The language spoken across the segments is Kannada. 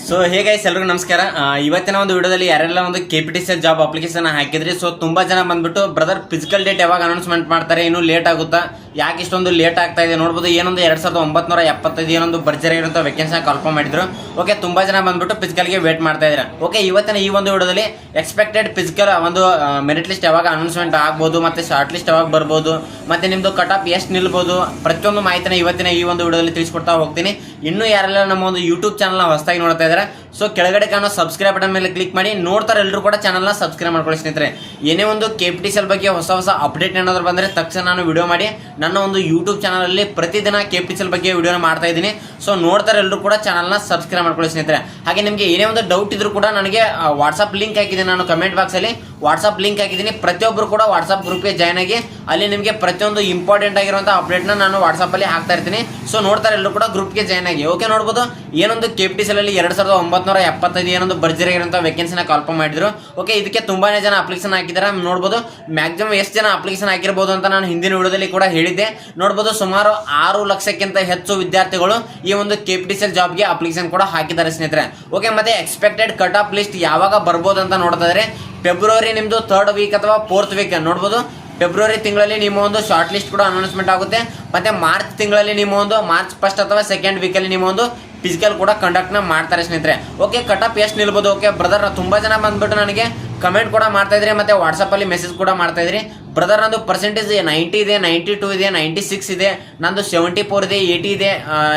ಸೊ ಹೇಗೆ ಎಲ್ರಿಗೂ ನಮಸ್ಕಾರ. ಇವತ್ತಿನ ಒಂದು ವಿಡಿಯೋದಲ್ಲಿ ಯಾರೆಲ್ಲ ಒಂದು K P T C job application ಹಾಕಿದ್ರಿ? ಸೊ ತುಂಬಾ ಜನ ಬಂದ್ಬಿಟ್ಟು ಬ್ರದರ್ ಫಿಸಿಕಲ್ ಡೇಟ್ ಯಾವಾಗ ಅನೌನ್ಸ್ಮೆಂಟ್ ಮಾಡ್ತಾರೆ? ಇನ್ನು ಲೇಟ್ ಆಗುತ್ತಾ? ಯಾಕೆ ಇಷ್ಟೊಂದು ಲೇಟ್ ಆಗ್ತಾ ಇದೆ ನೋಡ್ಬೋದು. ಏನೊಂದು ಎರಡ್ ಸಾವಿರದ ಒಂಬತ್ನೂರ ಎಪ್ಪತ್ತೈದು ಏನೊಂದು ಭರ್ಜರಿ ಇರುವಂತ ವೆಕೆನ್ಸಿನ ಕನ್ಫರ್ಮ್ ಮಾಡಿದ್ರು. ಓಕೆ ತುಂಬಾ ಜನ ಬಂದ್ಬಿಟ್ಟು ಫಿಸಿಕಲ್ಗೆ ವೇಟ್ ಮಾಡ್ತಾ ಇದ್ದಾರೆ ಓಕೆ ಇವತ್ತಿನ ಈ ಒಂದು ವಿಡಿಯೋದಲ್ಲಿ ಎಕ್ಸ್ಪೆಕ್ಟೆಡ್ ಫಿಸಿಕಲ್ ಒಂದು ಮೆರಿಟ್ ಲಿಸ್ಟ್ ಯಾವಾಗ ಅನೌನ್ಸ್ಮೆಂಟ್ ಆಗ್ಬೋದು, ಮತ್ತೆ ಶಾರ್ಟ್ ಲಿಸ್ಟ್ ಯಾವಾಗ ಬರ್ಬೋದು, ಮತ್ತೆ ನಿಮ್ದು ಕಟ್ ಆಫ್ ಎಷ್ಟು ನಿಲ್ಬೋದು, ಪ್ರತಿಯೊಂದು ಮಾಹಿತಿನ ಇವತ್ತಿನ ಈ ಒಂದು ವಿಡಿಯೋದಲ್ಲಿ ತಿಳಿಸ್ಕೊಡ್ತಾ ಹೋಗ್ತೀನಿ. ಇನ್ನೂ ಯಾರೆಲ್ಲ ನಮ್ಮ ಒಂದು ಯೂಟ್ಯೂಬ್ ಚಾನಲ್ನ ಹೊಸದಾಗಿ ನೋಡ್ತಾ ಇದ್ದಾರೆ ಸೊ ಕೆಳಗಡೆ ಕಾಣೋ ಸಬ್ಸ್ಕ್ರೈಬ್ ಬಟನ್ ಮೇಲೆ ಕ್ಲಿಕ್ ಮಾಡಿ, ನೋಡ್ತಾರೆ ಎಲ್ಲರೂ ಕೂಡ ಚಾನಲ್ನ ಸಬ್ಸ್ಕ್ರೈಬ್ ಮಾಡ್ಕೊಳ್ಳಿ ಸ್ನೇಹಿತರೆ. ಏನೇ ಒಂದು ಕೆ ಪಿ ಟಿ ಬಗ್ಗೆ ಹೊಸ ಹೊಸ ಅಪ್ಡೇಟ್ ಏನಾದರೂ ಬಂದರೆ ತಕ್ಷಣ ನಾನು ವಿಡಿಯೋ ಮಾಡಿ, ನನ್ನ ಒಂದು ಯೂಟ್ಯೂಬ್ ಚಾನಲಲ್ಲಿ ಪ್ರತಿದಿನ ಕೆ ಪಿ ಸಿ ಬಗ್ಗೆ ವಿಡಿಯೋನ ಮಾಡ್ತಾ ಇದ್ದೀನಿ. ಸೊ ನೋಡ್ತಾರೆ ಎಲ್ಲರೂ ಕೂಡ ಚಾನಲ್ನ ಸಬ್ಸ್ಕ್ರೈಬ್ ಮಾಡ್ಕೊಳ್ಳಿ ಸ್ನೇಹಿತರೆ. ಹಾಗೆ ನಿಮಗೆ ಏನೇ ಒಂದು ಡೌಟ್ ಇದ್ರೂ ಕೂಡ ನನಗೆ ವಾಟ್ಸಪ್ ಲಿಂಕ್ ಹಾಕಿದ್ದೀನಿ ನಾನು ಕಮೆಂಟ್ ಬಾಕ್ಸಲ್ಲಿ ವಾಟ್ಸಪ್ ಲಿಂಕ್ ಹಾಕಿದ್ದೀನಿ. ಪ್ರತಿಯೊಬ್ಬರು ಕೂಡ ವಾಟ್ಸಪ್ ಗ್ರೂಪ್ಗೆ ಜಾಯ್ನ್ ಆಗಿ, ಅಲ್ಲಿ ನಿಮಗೆ ಪ್ರತಿಯೊಂದು ಇಂಪಾರ್ಟೆಂಟ್ ಆಗಿರುವಂಥ ಅಪ್ಡೇಟ್ನ ನಾನು ವಾಟ್ಸಪ್ಪಲ್ಲಿ ಹಾಕ್ತಾ ಇರ್ತೀನಿ. ಸೊ ನೋಡ್ತಾರೆ ಎಲ್ಲರೂ ಕೂಡ ಗ್ರೂಪ್ಗೆ ಜಾಯ್ನ್ ಆಗಿ. ಓಕೆ ನೋಡ್ಬೋದು? ಏನೊಂದು ಕೆ ಪಿ ಟಿ ಸಿಲಲ್ಲಿ ಎರಡು ಸಾವಿರದ ಒಂಬತ್ನೂರ ಎಪ್ಪತ್ತೈದು ಏನೊಂದು ಭರ್ಜರಿಯಾಗಿರುವಂಥ ವೇಕೆನ್ಸಿನ ಕಲ್ಪ ಮಾಡಿದ್ರು. ಓಕೆ ಇದಕ್ಕೆ ತುಂಬಾನೇ ಜನ ಅಪ್ಲಿಕೇಶನ್ ಹಾಕಿದ್ದಾರೆ ನೋಡ್ಬೋದು ಮ್ಯಾಕ್ಸಿಮಮ್ ಎಷ್ಟು ಜನ ಅಪ್ಲಿಕೇಶನ್ ಹಾಕಿರ್ಬೋದು ಅಂತ ನಾನು ಹಿಂದಿನ ವಿಡಿಯೋದಲ್ಲಿ ಕೂಡ ಹೇಳಿದ್ದೆ. ನೋಡ್ಬೋದು, ಸುಮಾರು ಆರು ಲಕ್ಷಕ್ಕಿಂತ ಹೆಚ್ಚು ವಿದ್ಯಾರ್ಥಿಗಳು ಈ ಒಂದು ಕೆ ಪಿ ಟಿ ಜಾಬ್ಗೆ ಅಪ್ಲಿಕೇಶನ್ ಕೂಡ ಹಾಕಿದ್ದಾರೆ, ಸ್ನೇಹಿತರೆ. ಓಕೆ ಮತ್ತೆ ಎಕ್ಸ್ಪೆಕ್ಟೆಡ್ ಕಟ್ ಆಫ್ ಲಿಸ್ಟ್ ಯಾವಾಗ ಬರ್ಬೋದು ಅಂತ ನೋಡ್ತಾ ಫೆಬ್ರವರಿ ನಿಮ್ಮದು ಥರ್ಡ್ ವೀಕ್ ಅಥವಾ ಫೋರ್ತ್ ವೀಕ್ ನೋಡ್ಬೋದು ಫೆಬ್ರವರಿ ತಿಂಗಳಲ್ಲಿ ನಿಮ್ಮ ಒಂದು ಶಾರ್ಟ್ ಲಿಸ್ಟ್ ಕೂಡ ಅನೌನ್ಸ್ಮೆಂಟ್ ಆಗುತ್ತೆ. ಮತ್ತೆ ಮಾರ್ಚ್ ತಿಂಗಳಲ್ಲಿ ನಿಮ್ಮ ಒಂದು ಮಾರ್ಚ್ ಫಸ್ಟ್ ಅಥವಾ ಸೆಕೆಂಡ್ ವೀಕಲ್ಲಿ ನಿಮ್ಮ ಒಂದು ಫಿಸಿಕಲ್ ಕೂಡ ಕಂಡಕ್ಟ್ನ ಮಾಡ್ತಾರೆ ಸ್ನೇಹಿತರೆ. ಓಕೆ ಕಟಪ್ ಎಷ್ಟು ನಿಲ್ಬೋದು? ಓಕೆ ಬ್ರದರ್ ತುಂಬ ಜನ ಬಂದ್ಬಿಟ್ಟು ನನಗೆ ಕಮೆಂಟ್ ಕೂಡ ಮಾಡ್ತಾ ಇದ್ರಿ, ಮತ್ತೆ ವಾಟ್ಸಪ್ಪಲ್ಲಿ ಮೆಸೇಜ್ ಕೂಡ ಮಾಡ್ತಾ ಇದ್ರಿ. ಬ್ರದರ್ ನಂದು ಪರ್ಸೆಂಟೇಜ್ ನೈಂಟಿ ಇದೆ ನೈಂಟಿ ಟೂ ಇದೆ ನೈಂಟಿ ಸಿಕ್ಸ್ ಇದೆ. ನಂದು ಸೆವೆಂಟಿ ಫೋರ್ ಇದೆ. ಏಯ್ಟಿ ಇದೆ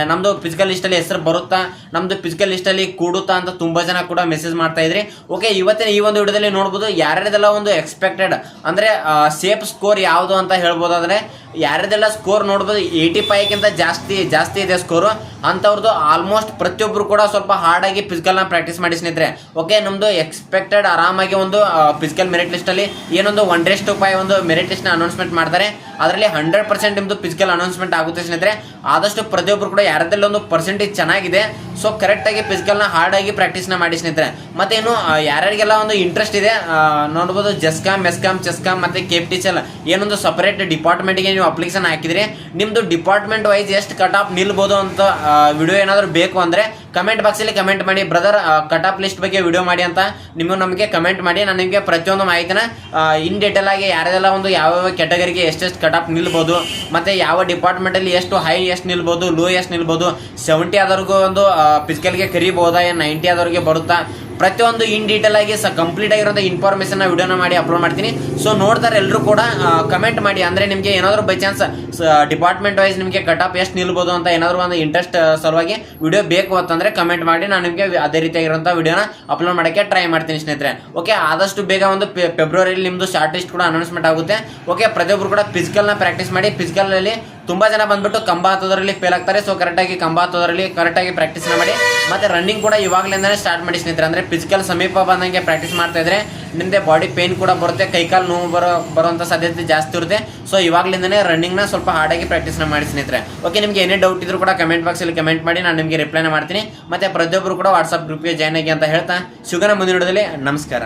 ನಮ್ಮದು ಫಿಸಿಕಲ್ ಲಿಸ್ಟಲ್ಲಿ ಹೆಸರು ಬರುತ್ತಾ? ನಮ್ದು ಫಿಸಿಕಲ್ ಲಿಸ್ಟಲ್ಲಿ ಕೂಡುತ್ತಾ ಅಂತ ತುಂಬ ಜನ ಕೂಡ ಮೆಸೇಜ್ ಮಾಡ್ತಾ ಇದ್ರಿ. ಓಕೆ ಇವತ್ತಿನ ಈ ಒಂದು ವಿಡಿಯೋದಲ್ಲಿ ನೋಡ್ಬೋದು ಯಾರ್ಯಾರ್ದೆಲ್ಲ ಒಂದು ಎಕ್ಸ್ಪೆಕ್ಟೆಡ್ ಅಂದರೆ ಸೇಫ್ ಸ್ಕೋರ್ ಯಾವುದು ಅಂತ ಹೇಳ್ಬೋದಾದ್ರೆ ಯಾರ್ಯಾರ್ದೆಲ್ಲ ಸ್ಕೋರ್ ನೋಡ್ಬೋದು ಏಯ್ಟಿ ಫೈವ್ಗಿಂತ ಜಾಸ್ತಿ ಜಾಸ್ತಿ ಇದೆ ಸ್ಕೋರು ಅಂಥವ್ರದ್ದು ಆಲ್ಮೋಸ್ಟ್ ಪ್ರತಿಯೊಬ್ಬರು ಕೂಡ ಸ್ವಲ್ಪ ಹಾರ್ಡಾಗಿ ಫಿಸಿಕಲ್ನ ಪ್ರಾಕ್ಟೀಸ್ ಮಾಡಿ ಓಕೆ ನಮ್ಮದು ಎಕ್ಸ್ಪೆಕ್ಟೆಡ್ ಆರಾಮಾಗಿ ಒಂದು ಫಿಸಿಕಲ್ ಮೆರಿಟ್ ಲಿಸ್ಟಲ್ಲಿ ಏನೊಂದು ಒನ್ ರೇಸ್ ಟು ಫೈವ್ ಒಂದು ಮೆರಿಟ್ ಲಿಸ್ಟ್ನ ಅನೌನ್ಸ್ಮೆಂಟ್ ಮಾಡ್ತಾರೆ. ಅದರಲ್ಲಿ ಹಂಡ್ರೆಡ್ ಪರ್ಸೆಂಟ್ ನಿಮ್ಮದು ಫಿಸಿಕಲ್ ಅನೌನ್ಸ್ಮೆಂಟ್ ಆಗುತ್ತೆ ಸ್ನೇಹಿತರೆ. ಆದಷ್ಟು ಪ್ರತಿಯೊಬ್ಬರು ಕೂಡ ಯಾರದೆಲ್ಲ ಒಂದು ಪರ್ಸೆಂಟೇಜ್ ಚೆನ್ನಾಗಿದೆ ಸೊ ಕರೆಕ್ಟಾಗಿ ಫಿಸಿಕಲ್ನ ಹಾರ್ಡಾಗಿ ಪ್ರಾಕ್ಟೀಸ್ನ ಮಾಡಿ ಸ್ನೇಹಿತರೆ. ಮತ್ತೆ ಇನ್ನು ಯಾರ್ಯಾರಿಗೆಲ್ಲ ಒಂದು ಇಂಟ್ರೆಸ್ಟ್ ಇದೆ ನೋಡ್ಬೋದು ಜಸ್ಕಾಮ್ ಮೆಸ್ಕಾಮ್ ಚೆಸ್ಕಾಮ್ ಮತ್ತೆ ಕೆ ಪಿ ಟಿ ಏನೊಂದು ಸಪರೇಟ್ ಡಿಪಾರ್ಟ್ಮೆಂಟ್ಗೆ ನೀವು ಅಪ್ಲಿಕೇಶನ್ ಹಾಕಿದ್ರೆ ನಿಮ್ಮದು ಡಿಪಾರ್ಟ್ಮೆಂಟ್ ವೈಸ್ ಎಷ್ಟು ಕಟ್ ಆಫ್ ನಿಲ್ಬೋದು ಅಂತ ವಿಡಿಯೋ ಏನಾದರೂ ಬೇಕು ಅಂದರೆ ಕಮೆಂಟ್ ಬಾಕ್ಸಲ್ಲಿ ಕಮೆಂಟ್ ಮಾಡಿ ಬ್ರದರ್ ಕಟ್ ಆಫ್ ಲಿಸ್ಟ್ ಬಗ್ಗೆ ವಿಡಿಯೋ ಮಾಡಿ ಅಂತ ನೀವು ನಮಗೆ ಕಮೆಂಟ್ ಮಾಡಿ, ನಾನು ನಿಮಗೆ ಪ್ರತಿಯೊಂದು ಮಾಹಿತಿನ ಇನ್ ಡೀಟೇಲ್ ಆಗಿ ಯಾರೆಲ್ಲ ಒಂದು ಯಾವ ಕ್ಯಾಟಗರಿಗೆ ಎಷ್ಟೆಷ್ಟು ಕಟ್ ಆಫ್ ನಿಲ್ಬೋದು, ಮತ್ತೆ ಯಾವ ಡಿಪಾರ್ಟ್ಮೆಂಟಲ್ಲಿ ಎಷ್ಟು ಹೈ ಎಷ್ಟು ನಿಲ್ಬೋದು ಲೋ ಎಷ್ಟು ನಿಲ್ಬೋದು ಸೆವೆಂಟಿ ಆದವ್ರಿಗೂ ಒಂದು ಫಿಸಿಕಲ್ಗೆ ಕರಿಬೋದಾ, ಏನು ನೈಂಟಿ ಆದವ್ರಿಗೆ ಬರುತ್ತಾ ಪ್ರತಿಯೊಂದು ಇನ್ ಡೀಟೇಲ್ ಆಗಿ ಕಂಪ್ಲೀಟ್ ಆಗಿರೋ ಇನ್ಫಾರ್ಮೇಷನ್ ವಿಡಿಯೋನ ಮಾಡಿ ಅಪ್ಲೋಡ್ ಮಾಡ್ತೀನಿ. ಸೊ ನೋಡ್ತಾರೆ ಎಲ್ಲರೂ ಕೂಡ ಕಮೆಂಟ್ ಮಾಡಿ. ಅಂದರೆ ನಿಮಗೆ ಏನಾದರೂ ಬೈ ಚಾನ್ಸ್ ಡಿಪಾರ್ಟ್ಮೆಂಟ್ ವೈಸ್ ನಿಮಗೆ ಕಟ್ ಆಫ್ ಎಷ್ಟು ನಿಲ್ಬೋದು ಅಂತ ಏನಾದರೂ ಒಂದು ಇಂಟ್ರೆಸ್ಟ್ ಸಲುವಾಗಿ ವಿಡಿಯೋ ಬೇಕು ಅಂತಂದರೆ ಕಮೆಂಟ್ ಮಾಡಿ. ನಾನು ನಿಮಗೆ ಅದೇ ರೀತಿಯಾಗಿರೋಂಥ ವಿಡಿಯೋನ ಅಪ್ಲೋಡ್ ಮಾಡೋಕ್ಕೆ ಟ್ರೈ ಮಾಡ್ತೀನಿ ಸ್ನೇಹಿತರೆ. ಓಕೆ ಆದಷ್ಟು ಬೇಗ ಒಂದು ಫೆಬ್ರವರಿಲಿ ನಿಮ್ಮದು ಶಾರ್ಟ್ ಲಿಸ್ಟ್ ಕೂಡ ಅನೌನ್ಸ್ಮೆಂಟ್ ಆಗುತ್ತೆ. ಓಕೆ ಪ್ರತಿಯೊಬ್ಬರು ಕೂಡ ಫಿಸಿಕಲ್ನ ಪ್ರಾಕ್ಟೀಸ್ ಮಾಡಿ. ಫಿಸಿಕಲಲ್ಲಿ ತುಂಬಾ ಜನ ಬಂದ್ಬಿಟ್ಟು ಕಂಬ ಹತ್ತೋದ್ರಲ್ಲಿ ಫೇಲ್ ಆಗ್ತಾರೆ. ಸೊ ಕರೆಕ್ಟಾಗಿ ಕಂಬ ಹತ್ತೋದ್ರಲ್ಲಿ ಕರೆಕ್ಟಾಗಿ ಪ್ರಾಕ್ಟೀಸ್ ಮಾಡಿ. ಮತ್ತೆ ರನ್ನಿಂಗ್ ಕೂಡ ಇವಾಗಲಿಂದನೇ ಸ್ಟಾರ್ಟ್ ಮಾಡಿ ಸ್ನೇಹಿತರೆ ಅಂದ್ರೆ ಫಿಸಿಕಲ್ ಸಮೀಪ ಬಂದಂಗೆ ಪ್ರಾಕ್ಟೀಸ್ ಮಾಡ್ತಾ ಇದ್ರೆ ನಿಮ್ಮದೇ ಬಾಡಿ ಪೇನ್ ಕೂಡ ಬರುತ್ತೆ. ಕೈಕಾಲು ನೋವು ಬರೋ, ಬರುವಂತ ಸಾಧ್ಯತೆ ಜಾಸ್ತಿ ಇರುತ್ತೆ. ಸೊ ಇವಾಗಲಿಂದನೇ ರನ್ನಿಂಗ್ನ ಸ್ವಲ್ಪ ಹಾರ್ಡಾಗಿ ಪ್ರಾಕ್ಟೀಸ್ನ ಮಾಡಿ ಸ್ನೇಹಿತರೆ ಓಕೆ ನಿಮಗೆ ಏನೇ ಡೌಟ್ ಇದ್ರೂ ಕೂಡ ಕಮೆಂಟ್ ಬಾಕ್ಸಲ್ಲಿ ಕಮೆಂಟ್ ಮಾಡಿ, ನಾನು ನಿಮಗೆ ರಿಪ್ಲೈನ ಮಾಡ್ತೀನಿ. ಮತ್ತೆ ಪ್ರತಿಯೊಬ್ಬರು ಕೂಡ ವಾಟ್ಸಪ್ ಗ್ರೂಪ್ಗೆ ಜಾಯ್ನ್ ಆಗಿ ಅಂತ ಹೇಳ್ತಾ. ಶುಗರ ಮುಂದಿನ ನಮಸ್ಕಾರ.